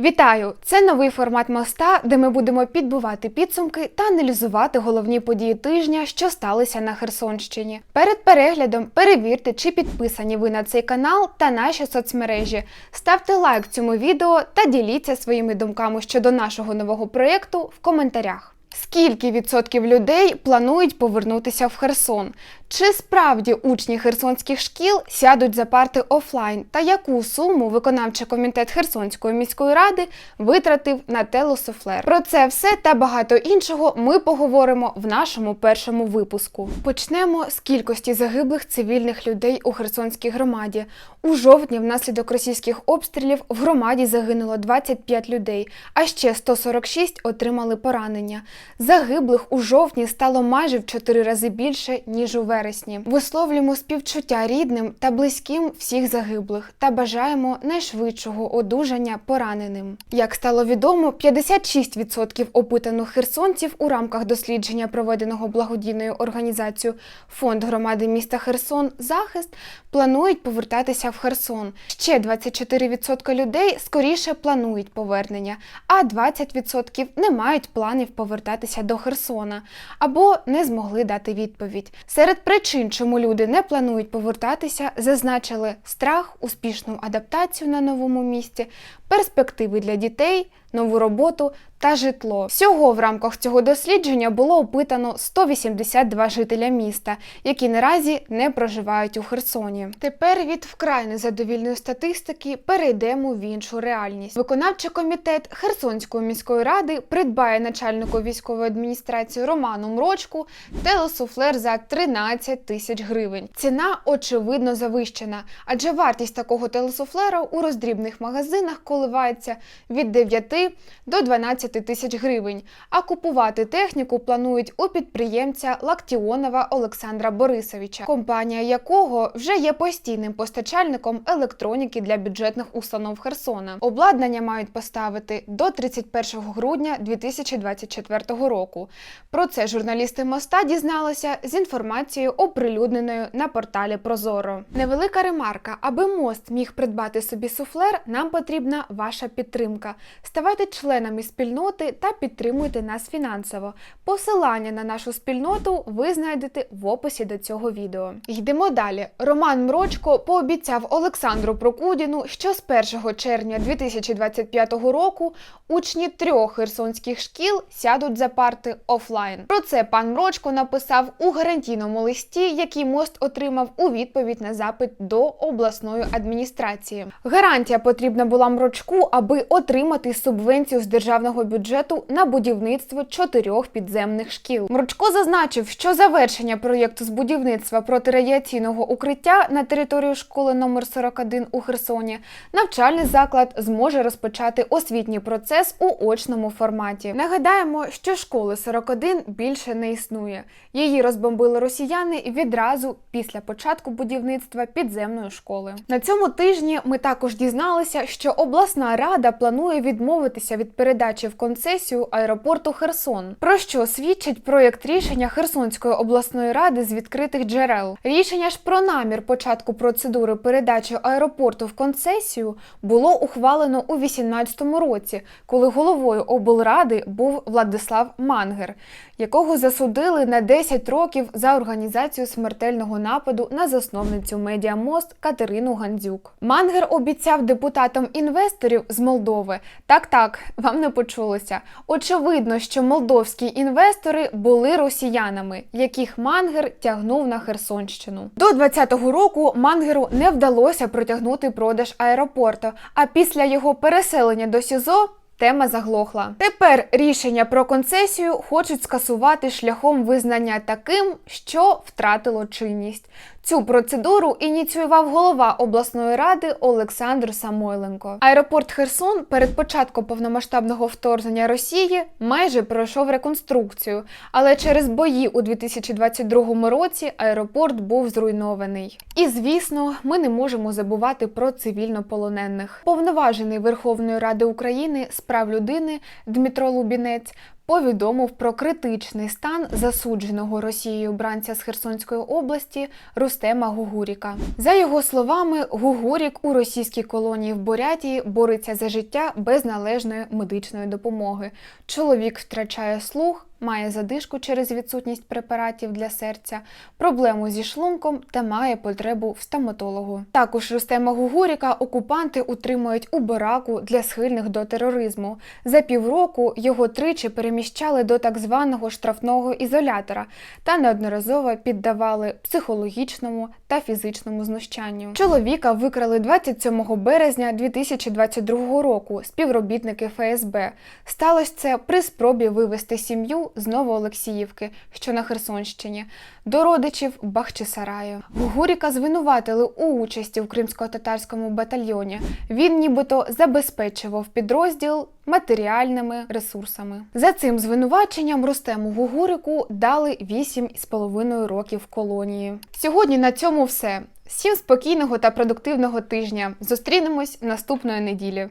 Вітаю! Це новий формат моста, де ми будемо підбивати підсумки та аналізувати головні події тижня, що сталися на Херсонщині. Перед переглядом перевірте, чи підписані ви на цей канал та наші соцмережі. Ставте лайк цьому відео та діліться своїми думками щодо нашого нового проєкту в коментарях. Скільки відсотків людей планують повернутися в Херсон? Чи справді учні херсонських шкіл сядуть за парти офлайн? Та яку суму виконавчий комітет Херсонської міської ради витратив на телесофлер? Про це все та багато іншого ми поговоримо в нашому першому випуску. Почнемо з кількості загиблих цивільних людей у Херсонській громаді. У жовтні внаслідок російських обстрілів в громаді загинуло 25 людей, а ще 146 отримали поранення. Загиблих у жовтні стало майже в 4 рази більше, ніж у вересні. Висловлюємо співчуття рідним та близьким всіх загиблих та бажаємо найшвидшого одужання пораненим. Як стало відомо, 56% опитаних херсонців у рамках дослідження, проведеного благодійною організацією Фонд громади міста Херсон Захист планують повертатися в Херсон. Ще 24% людей скоріше планують повернення, а 20% не мають планів повертатися до Херсона або не змогли дати відповідь. Серед причин, чому люди не планують повертатися, зазначили страх, успішну адаптацію на новому місці, перспективи для дітей, нову роботу та житло. Всього в рамках цього дослідження було опитано 182 жителя міста, які наразі не проживають у Херсоні. Тепер від вкрай незадовільної статистики перейдемо в іншу реальність. Виконавчий комітет Херсонської міської ради придбає начальнику військової адміністрації Роману Мрочку телесуфлер за 13 тисяч гривень. Ціна очевидно завищена, адже вартість такого телесуфлера у роздрібних магазинах коливається від 9 до 12 тисяч гривень. А купувати техніку планують у підприємця Лактіонова Олександра Борисовича, компанія якого вже є постійним постачальником електроніки для бюджетних установ Херсона. Обладнання мають поставити до 31 грудня 2024 року. Про це журналісти моста дізналися з інформацією, оприлюдненою на порталі Прозоро. Невелика ремарка, аби мост міг придбати собі суфлер, нам потрібна ваша підтримка. Ставайте членами спільноти та підтримуйте нас фінансово. Посилання на нашу спільноту ви знайдете в описі до цього відео. Йдемо далі. Роман Мрочко пообіцяв Олександру Прокудіну, що з 1 червня 2025 року учні трьох херсонських шкіл сядуть за парти офлайн. Про це пан Мрочко написав у гарантійному листі, який мост отримав у відповідь на запит до обласної адміністрації. Гарантія потрібна була Мрочку, аби отримати субвенцію з державного бюджету на будівництво чотирьох підземних шкіл. Мрочко зазначив, що завершення проєкту з будівництва протирадіаційного укриття на територію школи номер 41 у Херсоні навчальний заклад зможе розпочати освітній процес у очному форматі. Нагадаємо, що школи 41 більше не існує. Її розбомбили росіяни відразу після початку будівництва підземної школи. На цьому тижні ми також дізналися, що обласна рада планує відмовитися від передачі в концесію аеропорту Херсон. Про що свідчить проєкт рішення Херсонської обласної ради з відкритих джерел. Рішення ж про намір початку процедури передачі аеропорту в концесію було ухвалено у 2018 році, коли головою облради був Владислав Мангер, якого засудили на 10 років за організацію смертельного нападу на засновницю медіамост Катерину Гандзюк. Мангер обіцяв депутатам інвесторів з Молдови. Так, так, вам не почулося. Очевидно, що молдовські інвестори були росіянами, яких Мангер тягнув на Херсонщину. До 20-го року Мангеру не вдалося протягнути продаж аеропорту, а після його переселення до СІЗО Тема заглохла. Тепер рішення про концесію хочуть скасувати шляхом визнання таким, що втратило чинність. Цю процедуру ініціював голова обласної ради Олександр Самойленко. Аеропорт Херсон перед початком повномасштабного вторгнення Росії майже пройшов реконструкцію, але через бої у 2022 році аеропорт був зруйнований. І звісно, ми не можемо забувати про цивільнополонених. Повноважений Верховної Ради України з прав людини Дмитро Лубінець повідомив про критичний стан засудженого Росією бранця з Херсонської області Рустема Гугуріка. За його словами, Гугурік у російській колонії в Бурятії бореться за життя без належної медичної допомоги. Чоловік втрачає слух. Має задишку через відсутність препаратів для серця, проблему зі шлунком та має потребу в стоматологу. Також Рустема Гугуріка окупанти утримують у бараку для схильних до тероризму. За півроку його тричі переміщали до так званого штрафного ізолятора та неодноразово піддавали психологічному та фізичному знущанню. Чоловіка викрали 27 березня 2022 року співробітники ФСБ. Сталося це при спробі вивезти сім'ю з Новоолексіївки, що на Херсонщині, до родичів Бахчисараю. Гугуріка звинуватили у участі в кримсько-татарському батальйоні. Він нібито забезпечував підрозділ матеріальними ресурсами. За цим звинуваченням Рустему Гугуріку дали 8,5 років колонії. Сьогодні на цьому все. Всім спокійного та продуктивного тижня. Зустрінемось наступної неділі.